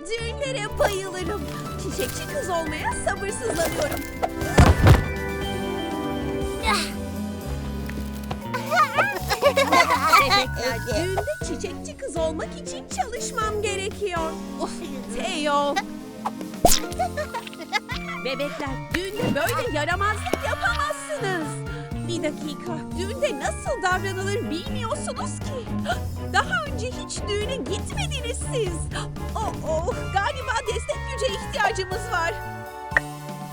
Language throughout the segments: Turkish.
Düğünlere bayılırım. Çiçekçi kız olmaya sabırsızlanıyorum. Bebekler, düğünde çiçekçi kız olmak için çalışmam gerekiyor. Teo. Bebekler, düğünde böyle yaramazlık yapamazsınız. Bir dakika, düğünde nasıl davranılır bilmiyorsunuz ki. Daha önce hiç düğüne gitmediniz siz. Oh, oh, galiba destek güce ihtiyacımız var.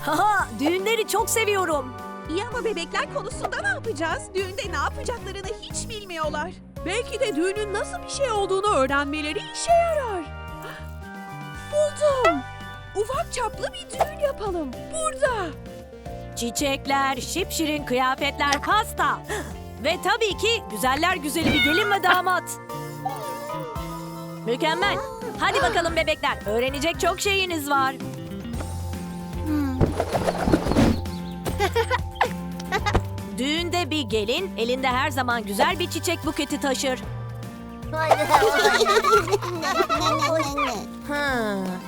Haha düğünleri çok seviyorum. İyi ama bebekler konusunda ne yapacağız? Düğünde ne yapacaklarını hiç bilmiyorlar. Belki de düğünün nasıl bir şey olduğunu öğrenmeleri işe yarar. Buldum. Ufak çaplı bir düğün yapalım. Burada. Çiçekler, şipşirin kıyafetler, pasta. Ve tabii ki güzeller güzeli bir gelin ve damat. Mükemmel. Hadi bakalım bebekler. Öğrenecek çok şeyiniz var. Düğünde bir gelin elinde her zaman güzel bir çiçek buketi taşır. Hmm.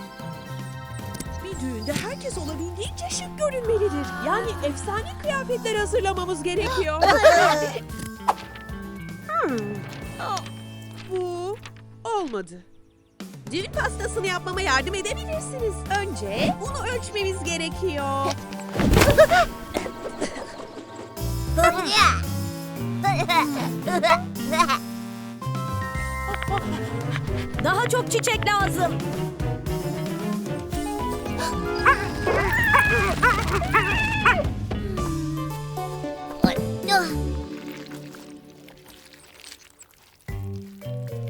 Düğünde herkes olabildiğince şık görünmelidir. Yani efsane kıyafetler hazırlamamız gerekiyor. Hmm. Aa, Bu olmadı. Düğün pastasını yapmama yardım edebilirsiniz. Önce unu ölçmemiz gerekiyor. Daha çok çiçek lazım.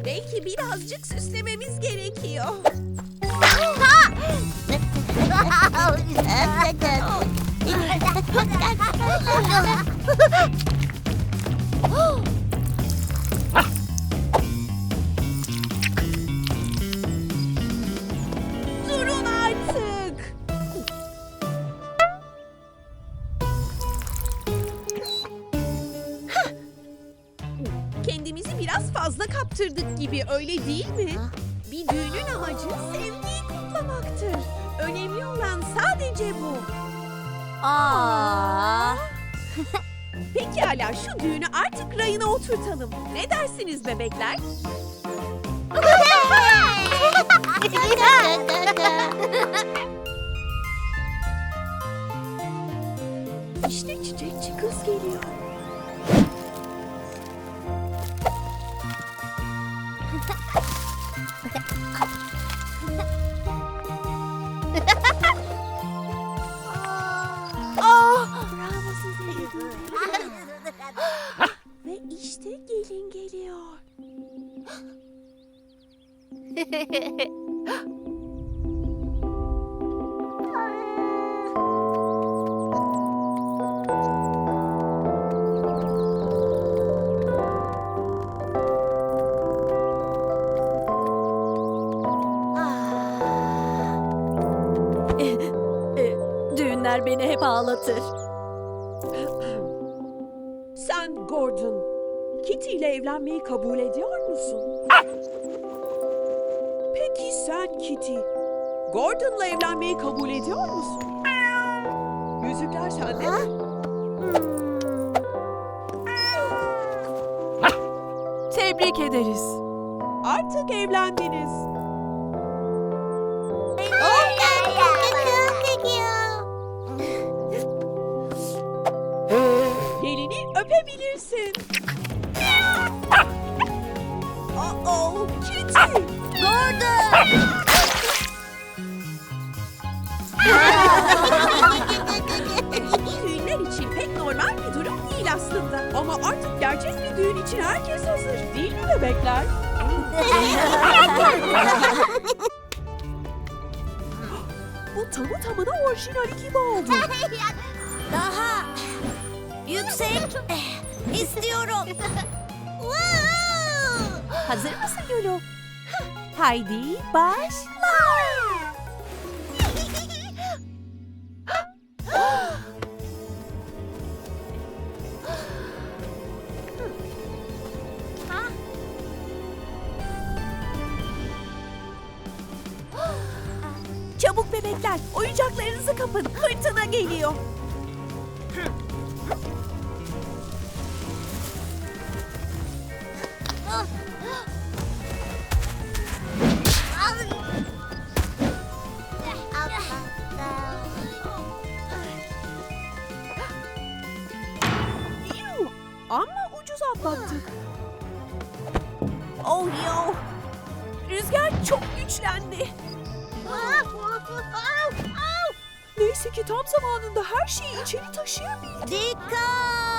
Belki birazcık süslememiz gerekiyor. Fazla kaptırdık gibi öyle değil mi? Bir düğünün amacı sevgiyi kutlamaktır. Önemli olan sadece bu. Aa. Pekala şu düğünü artık rayına oturtalım. Ne dersiniz bebekler? İşte çiçekçi kız geliyor. Ve işte gelin geliyor. E, Düğünler beni hep ağlatır. İle evlenmeyi kabul ediyor musun? Peki sen Kitty, Gordon'la evlenmeyi kabul ediyor musun? Yüzükler sende mi? Tebrik ederiz. Artık evlendiniz. Gelini öpebilirsin. Oh, Kitty! Düğünler için pek normal bir durum değil aslında. Ama artık gerçek bir düğün için herkes hazır. Değil mi bebekler? Bu tamı tamına orijinali gibi oldu. Daha yüksek istiyorum. Hazır mısın Lulu? Haydi başla. Atlattık. Oh yo. Rüzgar çok güçlendi. Neyse ki tam zamanında her şeyi içeri taşıyabildik. Dikkat!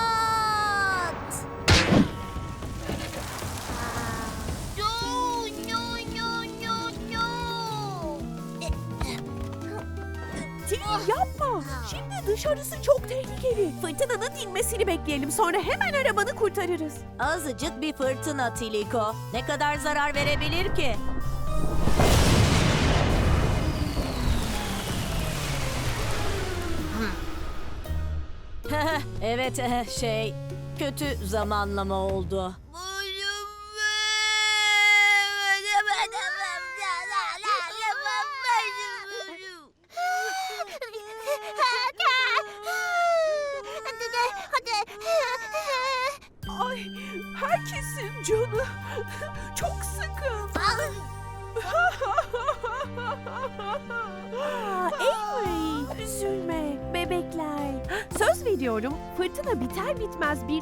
Dışarısı çok tehlikeli. Fırtınanın dinmesini bekleyelim. Sonra hemen arabanı kurtarırız. Azıcık bir fırtına Tiliko. Ne kadar zarar verebilir ki? evet eh, şey kötü zamanlama oldu.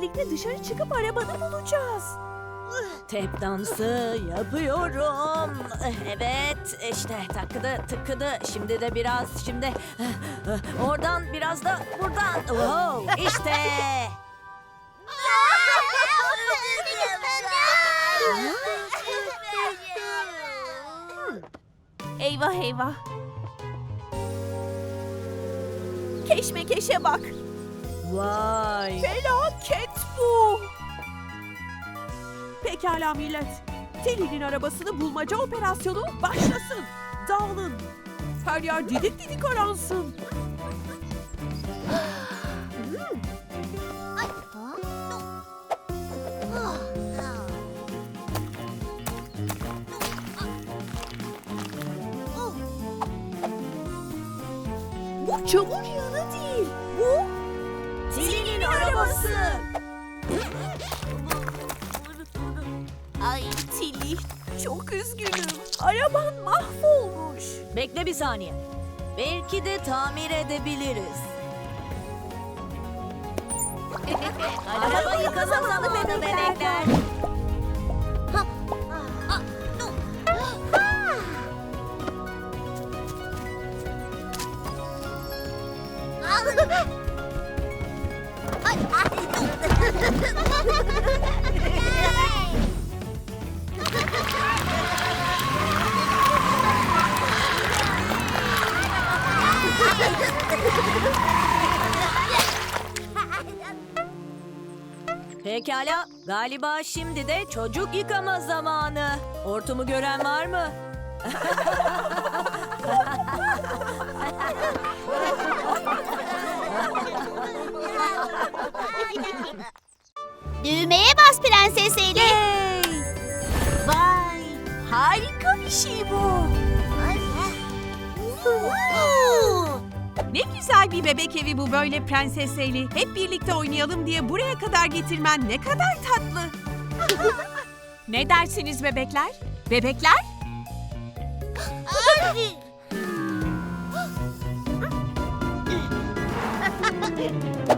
Birlikte dışarı çıkıp arabanı bulacağız. Tep dansı yapıyorum. Evet işte takıdı tıkıdı. Şimdi de biraz şimdi oradan biraz da buradan. Wow, işte. Eyvah eyvah. Keşmekeşe bak. Vay. Felaket bu. Pekala millet. Tilly'nin arabasını bulmaca operasyonu başlasın. Dağılın. Her yer didik didik aransın. Bu çamur yığını Arabası. Ay Tilly çok üzgünüm. Araban mahvolmuş. Bekle bir saniye. Belki de tamir edebiliriz. Araba yıkama zamanı bebekler. Pekala, galiba şimdi de çocuk yıkama zamanı. Hortumu gören var mı? Düğmeye bas Prenses Eli. Vay! Harika bir şey bu. Ne güzel bir bebek evi bu böyle Prenses Eli. Hep birlikte oynayalım diye buraya kadar getirmen ne kadar tatlı. ne dersiniz bebekler? Bebekler? Oh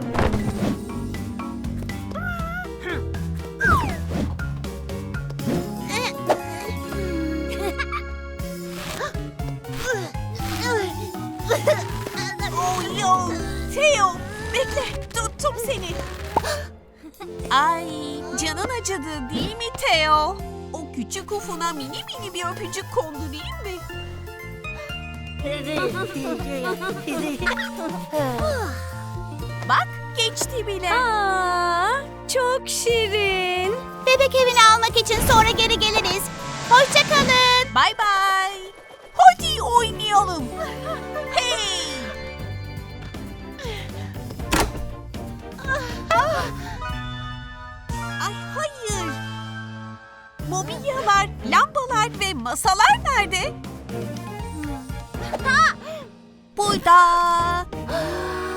küçük ufuna mini mini bir öpücük kondurayım mı? Bak, geçti bile. Aa, çok şirin. Bebek evini almak için sonra geri geliriz. Hoşçakalın. Bay bay. Mobilyalar, lambalar ve masalar nerede? Ha, burada.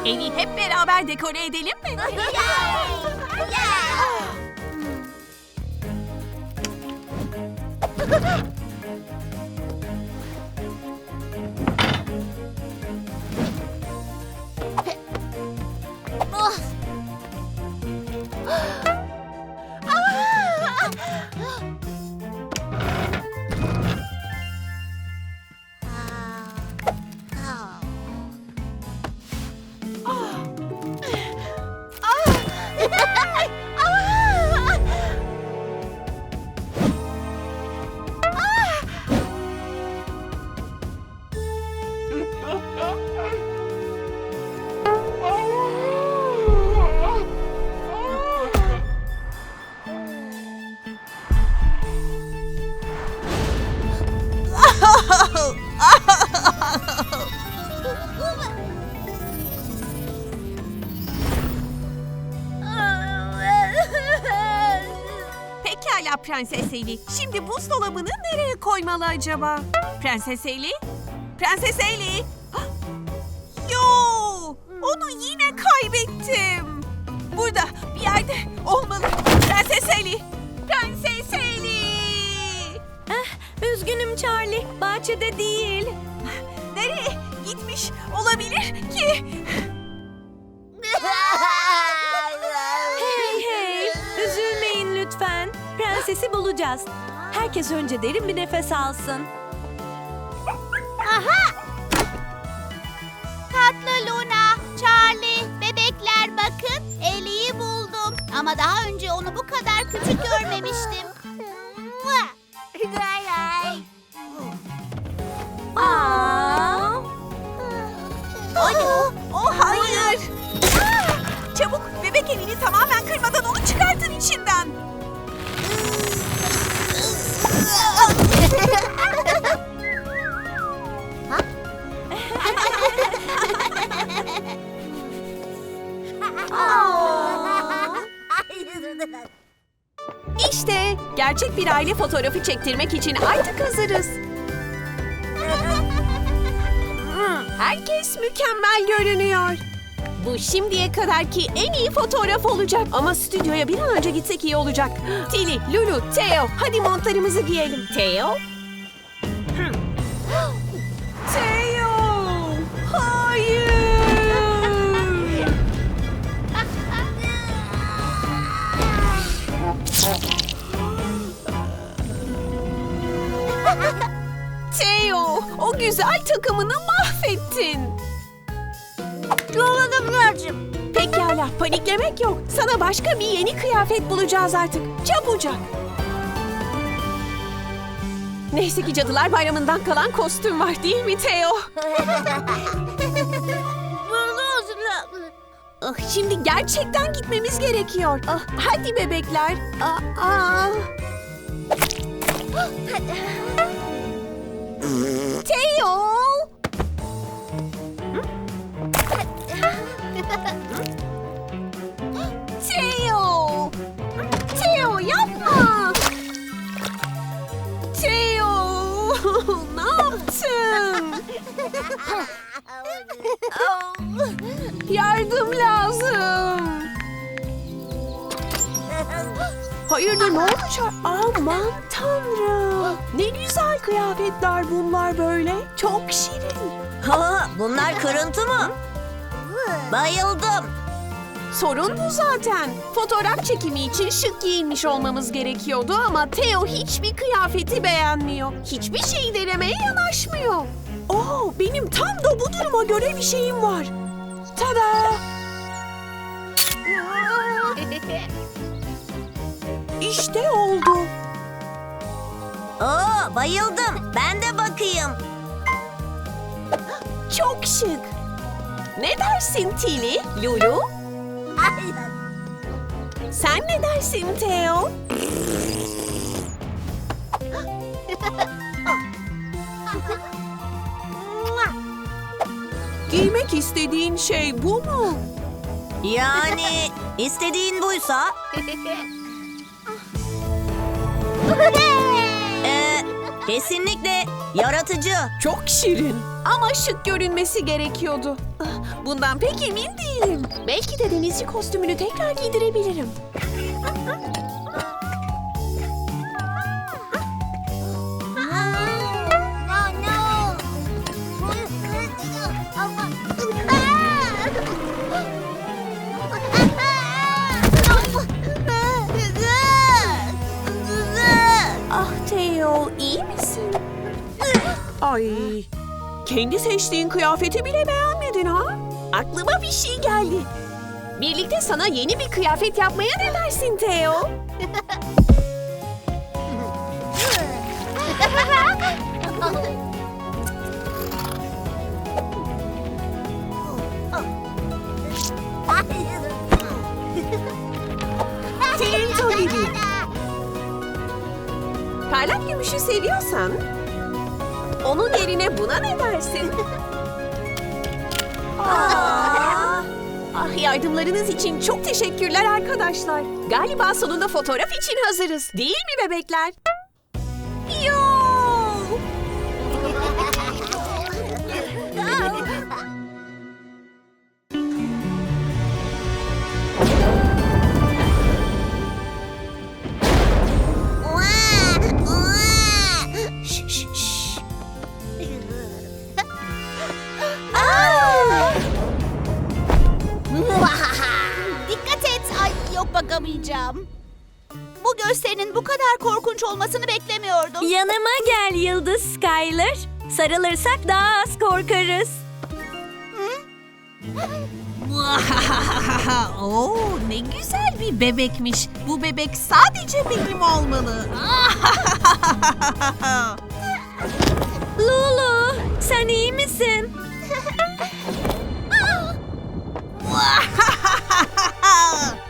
Evi hep beraber dekore edelim mi? Pekala Prenses Eli. Şimdi buzdolabını nereye koymalı acaba? Prenses Eli? Prenses Eli? Yo! Onu yine kaybettim. Burada bir yerde olmalı. Prenses Eli! Prenses Eli! Üzgünüm Charlie. Bahçede değil. Nereye gitmiş olabilir ki? Prensesi bulacağız. Herkes önce derin bir nefes alsın. Tatlı Luna, Charlie, bebekler bakın Eli'yi buldum. Ama daha önce onu bu kadar küçük görmemiştim. Aa. Oh, oh hayır! Çabuk bebek evini tamamen kırmadan onu çıkartın içinden. İşte gerçek bir aile fotoğrafı çektirmek için artık hazırız. Herkes mükemmel görünüyor. Bu şimdiye kadarki en iyi fotoğraf olacak. Ama stüdyoya bir an önce gitsek iyi olacak. Tili, Lulu, Theo, hadi montlarımızı giyelim. Theo? Paniklemek yok. Sana başka bir yeni kıyafet bulacağız artık. Çabucak. Neyse ki Cadılar Bayramı'ndan kalan kostüm var değil mi Theo? Ah, şimdi gerçekten gitmemiz gerekiyor. Ah, hadi bebekler. Aa, aa. Theo! Hayırdır ne oldu Çar- Aman tanrım. Ne güzel kıyafetler bunlar böyle. Çok şirin. Ha, bunlar kırıntı mı? Bayıldım. Sorun bu zaten. Fotoğraf çekimi için şık giyinmiş olmamız gerekiyordu ama Theo hiçbir kıyafeti beğenmiyor. Hiçbir şeyi denemeye yanaşmıyor. Oo, benim tam da bu duruma göre bir şeyim var. Tada! İşte oldu. Oo, bayıldım. Ben de bakayım. Çok şık. Ne dersin Tili, Lulu? Sen ne dersin Theo? Giymek istediğin şey bu mu? Yani istediğin buysa... Ee, kesinlikle Yaratıcı. Çok şirin ama şık görünmesi gerekiyordu. Bundan pek emin değilim. Belki de denizci kostümünü tekrar giydirebilirim. İyi misin? Ay, kendi seçtiğin kıyafeti bile beğenmedin ha? Aklıma bir şey geldi. Birlikte sana yeni bir kıyafet yapmaya ne dersin Theo? Filinto gibi. Parlak gümüşü seviyorsan, onun yerine buna ne dersin? Aa! Ah yardımlarınız için çok teşekkürler arkadaşlar. Galiba sonunda fotoğraf için hazırız. Değil mi bebekler? Yok bakamayacağım. Bu gösterinin bu kadar korkunç olmasını beklemiyordum. Yanıma gel Yıldız Skyler. Sarılırsak daha az korkarız. Oo, ne güzel bir bebekmiş. Bu bebek sadece benim olmalı. Lulu, sen iyi misin?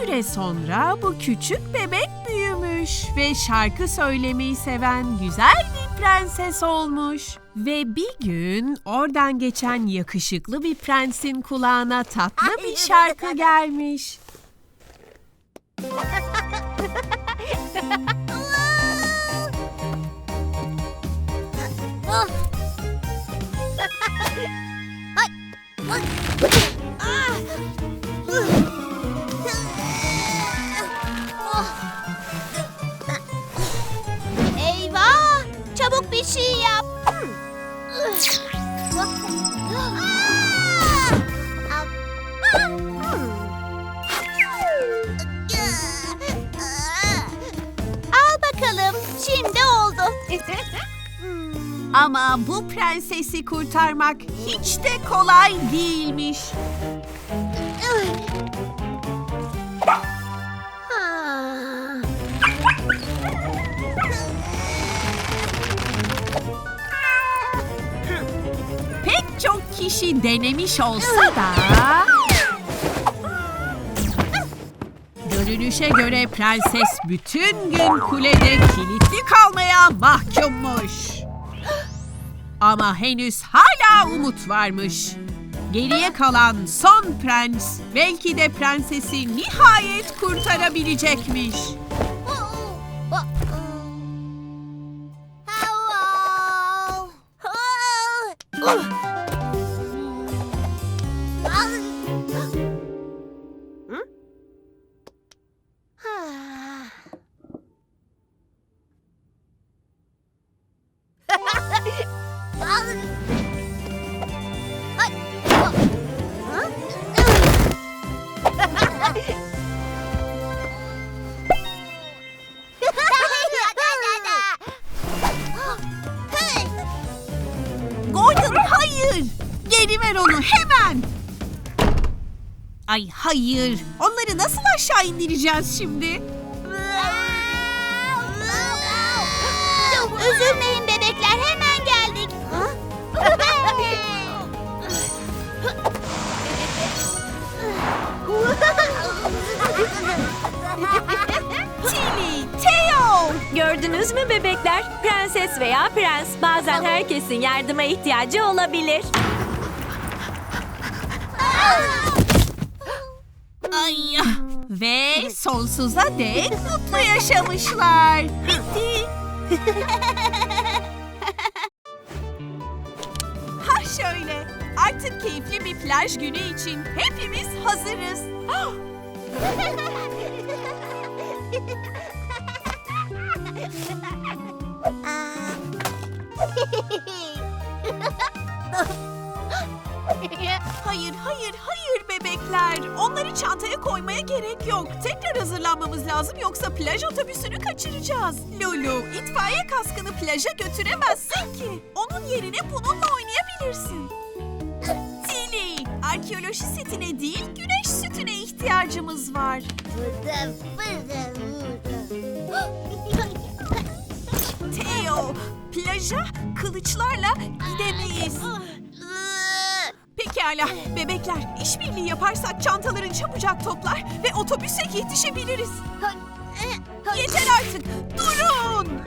Süre sonra bu küçük bebek büyümüş ve şarkı söylemeyi seven güzel bir prenses olmuş. Ve bir gün oradan geçen yakışıklı bir prensin kulağına tatlı bir şarkı gelmiş. Eyvah! Bir şey yap. Al bakalım. Şimdi oldu. Ama bu prensesi kurtarmak hiç de kolay değilmiş. Kişi denemiş olsa da... Görünüşe göre prenses bütün gün kulede kilitli kalmaya mahkummuş. Ama henüz hala umut varmış. Geriye kalan son prens belki de prensesi nihayet kurtarabilecekmiş. Ay hayır! Onları nasıl aşağı indireceğiz şimdi? Üzülmeyin bebekler hemen geldik. Tilly, Theo! Gördünüz mü bebekler? Prenses veya prens bazen herkesin yardıma ihtiyacı olabilir. Ay ve sonsuza dek mutlu yaşamışlar. Bitti. şöyle. Artık keyifli bir plaj günü için hepimiz hazırız. Ah, Hayır, hayır, hayır bebekler. Onları çantaya koymaya gerek yok. Tekrar hazırlanmamız lazım yoksa plaj otobüsünü kaçıracağız. Lulu, itfaiye kaskını plaja götüremezsin ki. Onun yerine bununla oynayabilirsin. Tilly, arkeoloji setine değil güneş sütüne ihtiyacımız var. Theo, plaja kılıçlarla gidemeyiz. Pekala, bebekler işbirliği yaparsak çantaları çabucak toplar ve otobüse yetişebiliriz. Yeter artık, durun!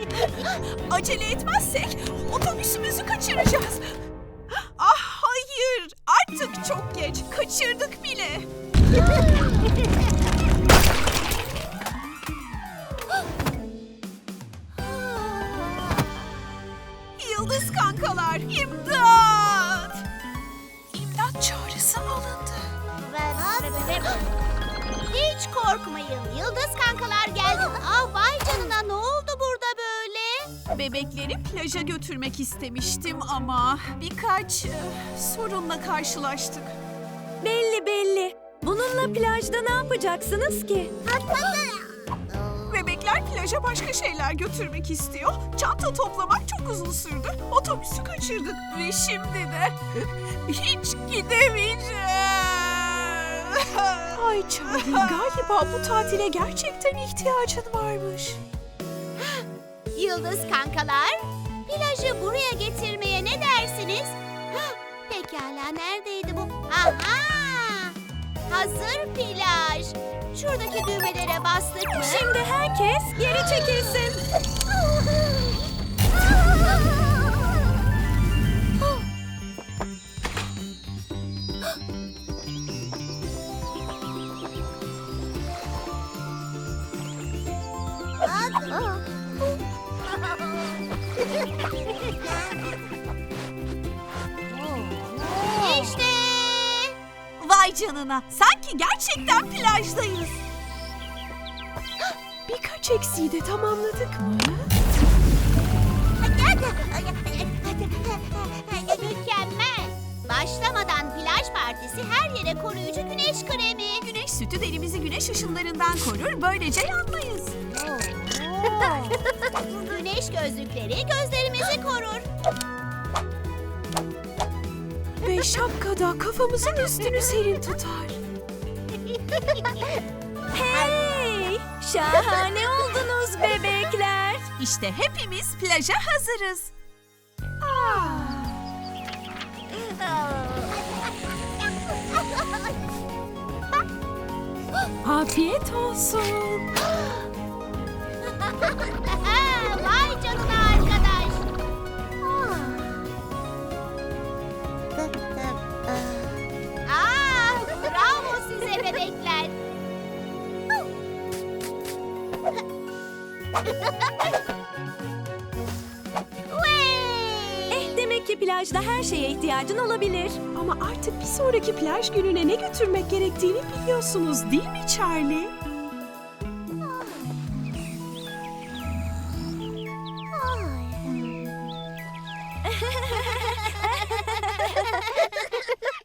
Acele etmezsek otobüsümüzü kaçıracağız. Ah hayır, artık çok geç, kaçırdık bile. Hiç korkmayın. Yıldız kankalar geldi. Ah vay canına ne oldu burada böyle? Bebekleri plaja götürmek istemiştim ama birkaç eh, sorunla karşılaştık. Belli belli. Bununla plajda ne yapacaksınız ki? Bebekler plaja başka şeyler götürmek istiyor. Çanta toplamak çok uzun sürdü. Otobüsü kaçırdık ve şimdi de hiç gidemeyeceğim. Ay Charlie galiba bu tatile gerçekten ihtiyacın varmış. Yıldız kankalar, plajı buraya getirmeye ne dersiniz? Pekala neredeydi bu? Aha! Hazır plaj. Şuradaki düğmelere bastık mı? Şimdi herkes geri çekilsin. Vay canına sanki gerçekten plajdayız. Birkaç eksiği de tamamladık mı? Mükemmel. Başlamadan plaj partisi her yere koruyucu güneş kremi. Güneş sütü derimizi güneş ışınlarından korur, böylece yanmayız. güneş gözlükleri gözlerimizi korur. Ve şapkada kafamızın üstünü serin tutar. Hey! Şahane oldunuz bebekler. İşte hepimiz plaja hazırız. Afiyet olsun. Vay canına Eh demek ki plajda her şeye ihtiyacın olabilir. Ama artık bir sonraki plaj gününe ne götürmek gerektiğini biliyorsunuz değil mi Charlie?